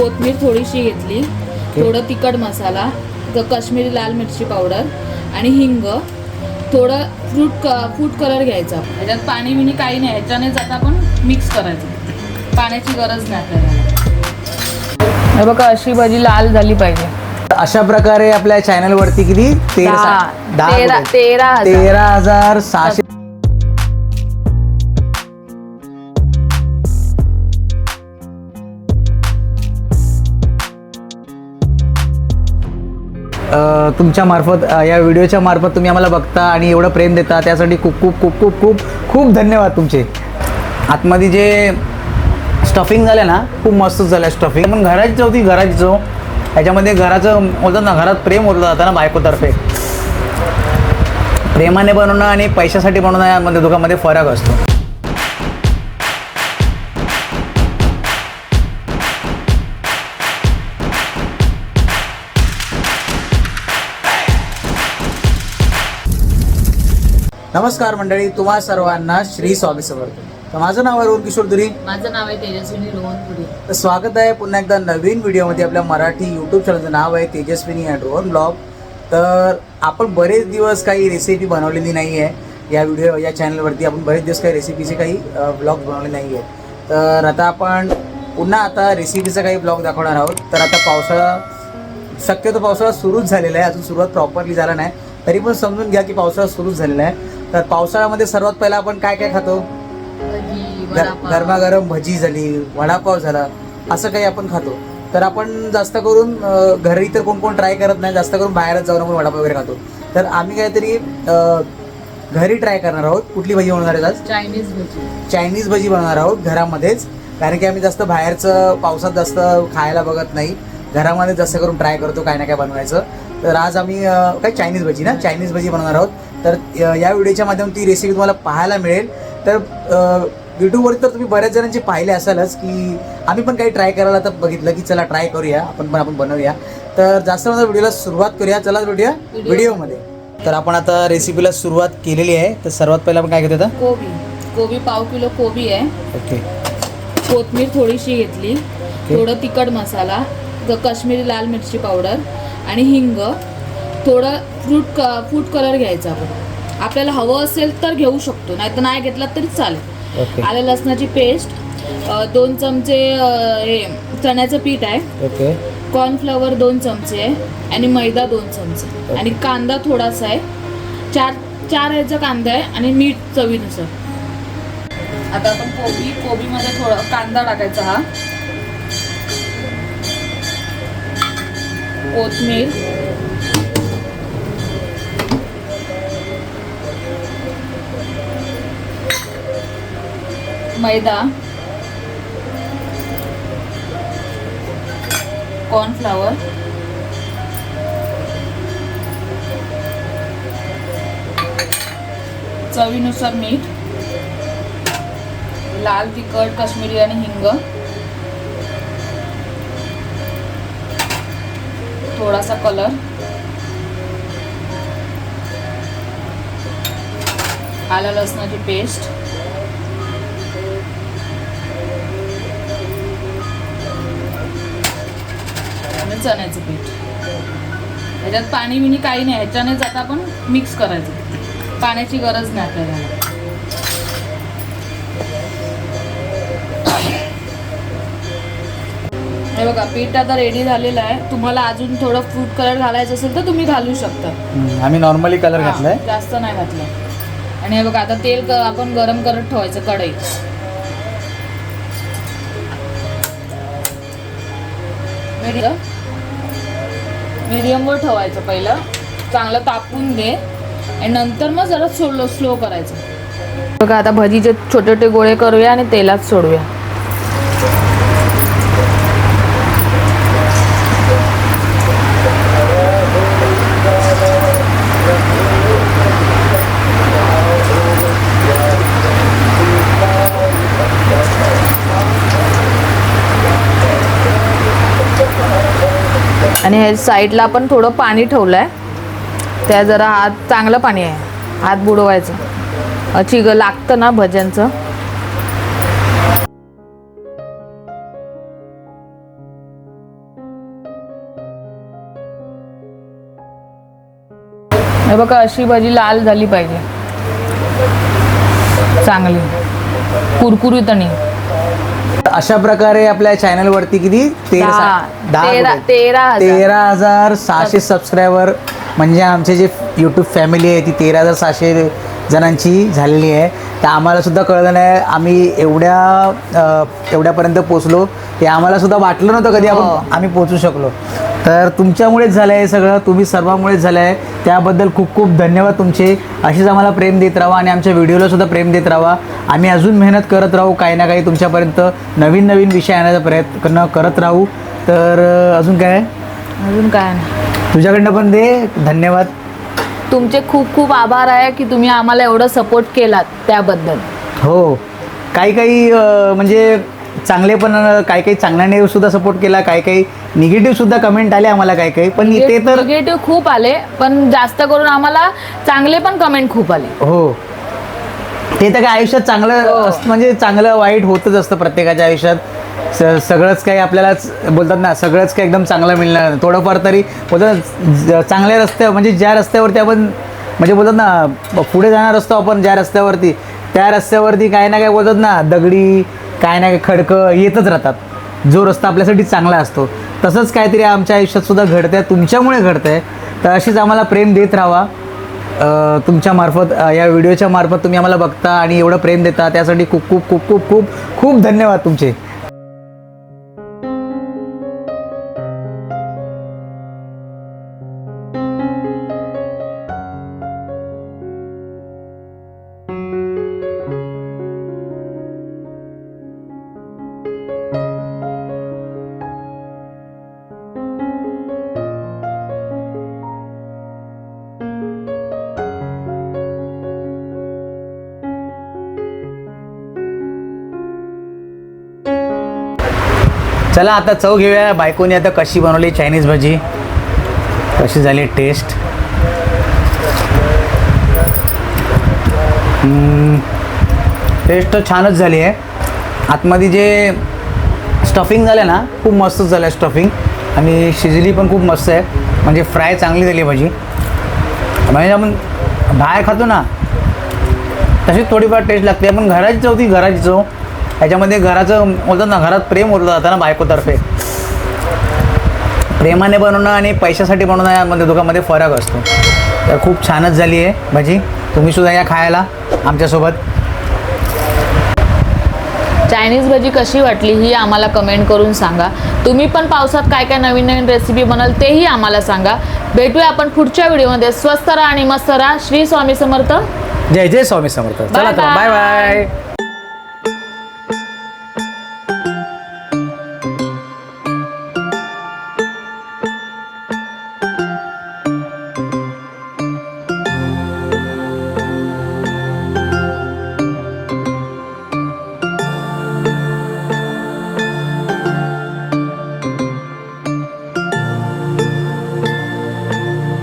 कोथिंबीर थोडीशी घेतली. थोडं तिखट मसाला काश्मीरी लाल मिरची पावडर आणि हिंग. थोडं फ्रूट क फूड कलर घ्यायचा. ह्याच्यात पाणी बिणी काही नाही ह्याच्यानेच आता आपण मिक्स करायचं. पाण्याची गरज नाही आपल्याला. हे बघा अशी भाजी लाल झाली पाहिजे. अशा प्रकारे आपल्या चॅनल वरती किती? तेरा. तेरा हजार सहाशे तुमच्या मार्फत या व्हिडिओच्या मार्फत तुम्ही आम्हाला बघता आणि एवढं प्रेम देता त्यासाठी खूप खूप खूप खूप खूप खूप धन्यवाद तुमचे. आतमध्ये जे स्टफिंग झालं ना खूप मस्त झालं स्टफिंग पण घराची चव ती घराची चव ह्याच्यामध्ये घराचं होतं ना घरात प्रेम होतं जातं ना बायकोतर्फे. प्रेमाने बनवणं आणि पैशासाठी बनवणं यामध्ये दोघांमध्ये फरक असतो. नमस्कार मंडळी तुम्हा सर्वांना श्री स्वामी समर्थ. तर माझं नाव आहे रोहन किशोर दुरी. माझं नाव आहे तेजस्विनी रोहनपुरी तर स्वागत आहे पुन्हा एकदा नवीन व्हिडिओमध्ये आपल्या मराठी यूट्यूब चॅनलचं नाव आहे तेजस्विनी अँड रोहन ब्लॉग तर आपण बरेच दिवस काही रेसिपी बनवलेली नाही आहे या व्हिडिओ या चॅनलवरती आपण बरेच दिवस काही रेसिपीचे काही ब्लॉग बनवले नाही आहेत तर आता आपण पुन्हा आता रेसिपीचा काही ब्लॉग दाखवणार आहोत. तर आता पावसाळा शक्यतो पावसाळा सुरूच झालेला आहे. अजून सुरुवात प्रॉपरली झाला नाही. तरी पण समजून घ्या की पावसाळा सुरूच झालेला आहे. तर पावसाळ्यामध्ये सर्वात पहिला आपण काय काय खातो. गरमागरम भजी झाली वडापाव झाला असं काही आपण खातो. तर आपण जास्त करून घरी तर कोण कोण ट्राय करत नाही जास्त करून बाहेरच जाऊन आपण वडापाव वगैरे खातो. तर आम्ही काहीतरी घरी ट्राय करणार आहोत. कुठली भजी बनवणार आहेत आज? चायनीज भजी. चायनीज भजी बनवणार आहोत घरामध्येच. कारण की आम्ही जास्त बाहेरचं पावसात जास्त खायला बघत नाही. घरामध्ये जास्त करून ट्राय करतो काय ना काय बनवायचं. तर आज आम्ही काय चायनीज भजी ना? चायनीज भजी बनवणार आहोत. तर या व्हिडिओच्या माध्यमातून ती रेसिपी तुम्हाला पाहायला मिळेल. तर यूट्यूबवरती तर तुम्ही बऱ्याच जणांची पाहिले असालच की आम्ही पण काही ट्राय करायला तर बघितलं की चला ट्राय करूया. आपण पण आपण बनवूया. तर जास्त माझ्या व्हिडिओला सुरुवात करूया. चला व्हिडिओ व्हिडिओमध्ये. तर आपण आता रेसिपीला सुरुवात केलेली आहे. तर सर्वात पहिला आपण काय घेतो कोबी. कोबी पाव किलो कोबी आहे. ओके. कोथिंबीर थोडीशी घेतली. थोडं तिखट मसाला काश्मीरी लाल मिरची पावडर आणि हिंग. थोडं फ्रूट क फूड कलर घ्यायचा आपण. आपल्याला हवं असेल तर घेऊ शकतो नाही तर नाही घेतला तरी चालेल. आलं लसणाची पेस्ट दोन चमचे हे चण्याचं पीठ आहे. ओके. कॉर्नफ्लॉवर दोन चमचे आहे आणि मैदा दोन चमचे आणि कांदा थोडासा आहे. चार चार ह्याचा कांदा आहे आणि मीठ चवीनुसार. आता आपण कोबी कोबीमध्ये थोडा कांदा टाकायचा हा. कोथमीर. मैदा कॉर्नफ्लावर चवीनुसार मीठ लाल तिखट काश्मीरी आणि हिंग थोडासा कलर आला लसणाची पेस्ट आणि चण्याचं पीठ. ह्याच्यात पाणी बिणी काही नाही ह्याच्यानेच आता आपण मिक्स करायचं. पाण्याची गरज नाही आपल्याला. हे बघा पीठ आता रेडी झालेलं आहे. तुम्हाला अजून थोडं फ्रूट कलर घालायचं असेल तर तुम्ही घालू शकता. हम्म, आम्ही नॉर्मली कलर हा, घातलाय. जास्त नाही घातलं. आणि हे बघा आता तेल आपण गरम करत ठेवायचं कढईत. मीडियम मिडियमवर ठेवायचं पहिलं. चांगलं तापून दे आणि नंतर मग जरा स्लो स्लो करायचं. बघा आता भजीचे छोटे छोटे गोळे करूया आणि तेलात सोडूया. आणि हे साईडला पण थोडं पाणी ठेवलं आहे त्या जरा आत चांगलं पाणी आहे. आत बुडवायचं. चिग लागतं ना भज्यांचं हे बघा अशी भाजी लाल झाली पाहिजे. चांगली. कुरकुरीत आणि. अशा प्रकारे आपल्या चॅनल वरती किती तेरा दहा. तेरा- हजार. सहाशे सबस्क्रायबर म्हणजे आमचे जे यूट्यूब फॅमिली आहे ती तेरा हजार सहाशे जणांची झालेली आहे तर आम्हाला सुद्धा कळलं नाही आम्ही एवढ्या एवढ्यापर्यंत पोचलो हे आम्हाला सुद्धा वाटलं नव्हतं कधी हो. आपण आम्ही पोचू शकलो तर तुमच्यामुळेच झालं आहे सगळं तुम्ही सर्वांमुळेच झालं आहे. त्याबद्दल खूप खूप धन्यवाद तुमचे. अशीच आम्हाला प्रेम देत राहा आणि आमच्या व्हिडिओला सुद्धा प्रेम देत राहा. आम्ही अजून मेहनत करत राहू काही ना काही तुमच्यापर्यंत नवीन नवीन विषय आणण्याचा प्रयत्न करत राहू. तर अजून काय अजून काय नाही. तुझ्याकडनं पण दे. धन्यवाद. तुमचे खूप खूप आभार आहे की तुम्ही आम्हाला एवढं सपोर्ट केलात त्याबद्दल. हो. काही काही म्हणजे चांगले पण काही काही चांगल्याने सुद्धा सपोर्ट केला काही काही निगेटिव्ह सुद्धा कमेंट आले आम्हाला काही काही पण ते तर निगेटिव्ह खूप आले पण जास्त करून आम्हाला चांगले पण कमेंट खूप आले हो ते तर काय आयुष्यात चांगलं हो. असतं म्हणजे चांगलं वाईट होतच असतं प्रत्येकाच्या आयुष्यात स सगळंच काही आपल्यालाच बोलतात ना सगळंच काही एकदम चांगलं मिळणार नाही. थोडंफार तरी बोलतात चांगल्या रस्त्या म्हणजे ज्या रस्त्यावरती आपण म्हणजे बोलतात ना पुढे जाणार असतो आपण ज्या रस्त्यावरती त्या रस्त्यावरती काय ना काय बोलतात ना दगडी काय ना काय खडकं येतच राहतात. जो रस्ता आपल्यासाठी चांगला असतो. तसंच काहीतरी आमच्या आयुष्यात सुद्धा घडतंय तुमच्यामुळे घडतंय. तर अशीच आम्हाला प्रेम देत राहावा तुमच्या मार्फत या व्हिडिओच्या मार्फत तुम्ही आम्हाला बघता आणि एवढं प्रेम देता. त्यासाठी खूप खूप खूप खूप खूप खूप धन्यवाद तुमचे. चला आता चव घेऊया. बायकोने आता कशी बनवली चायनीज भजी? कशी झाली टेस्ट टेस्ट तर छानच झाली आहे. आतमध्ये जे स्टफिंग झालं ना खूप मस्त झालं आहे स्टफिंग आणि शिजली पण खूप मस्त आहे. म्हणजे फ्राय चांगली झाली आहे म्हणजे आपण बाहेर खातो ना तशी थोडीफार टेस्ट लागते. पण घराची चव ती घराची चव ह्याच्यामध्ये घराचं बोलतात ना घरात प्रेम होतं जातं ना बायकोतर्फे. प्रेमाने बनवणं आणि पैशासाठी बनवणं यामध्ये दोघांमध्ये फरक असतो. तर खूप छानच झाली आहे भजी. तुम्ही सुद्धा या खायला आमच्यासोबत. चायनीज भजी कशी वाटली ही आम्हाला कमेंट करून सांगा. तुम्ही पण पावसात काय काय नवीन नवीन रेसिपी बनाल तेही आम्हाला सांगा. भेटूया आपण पुढच्या व्हिडिओमध्ये. स्वस्त राहा आणि मस्त राहा. श्री स्वामी समर्थ. जय जय स्वामी समर्थ. चला बाय. बाय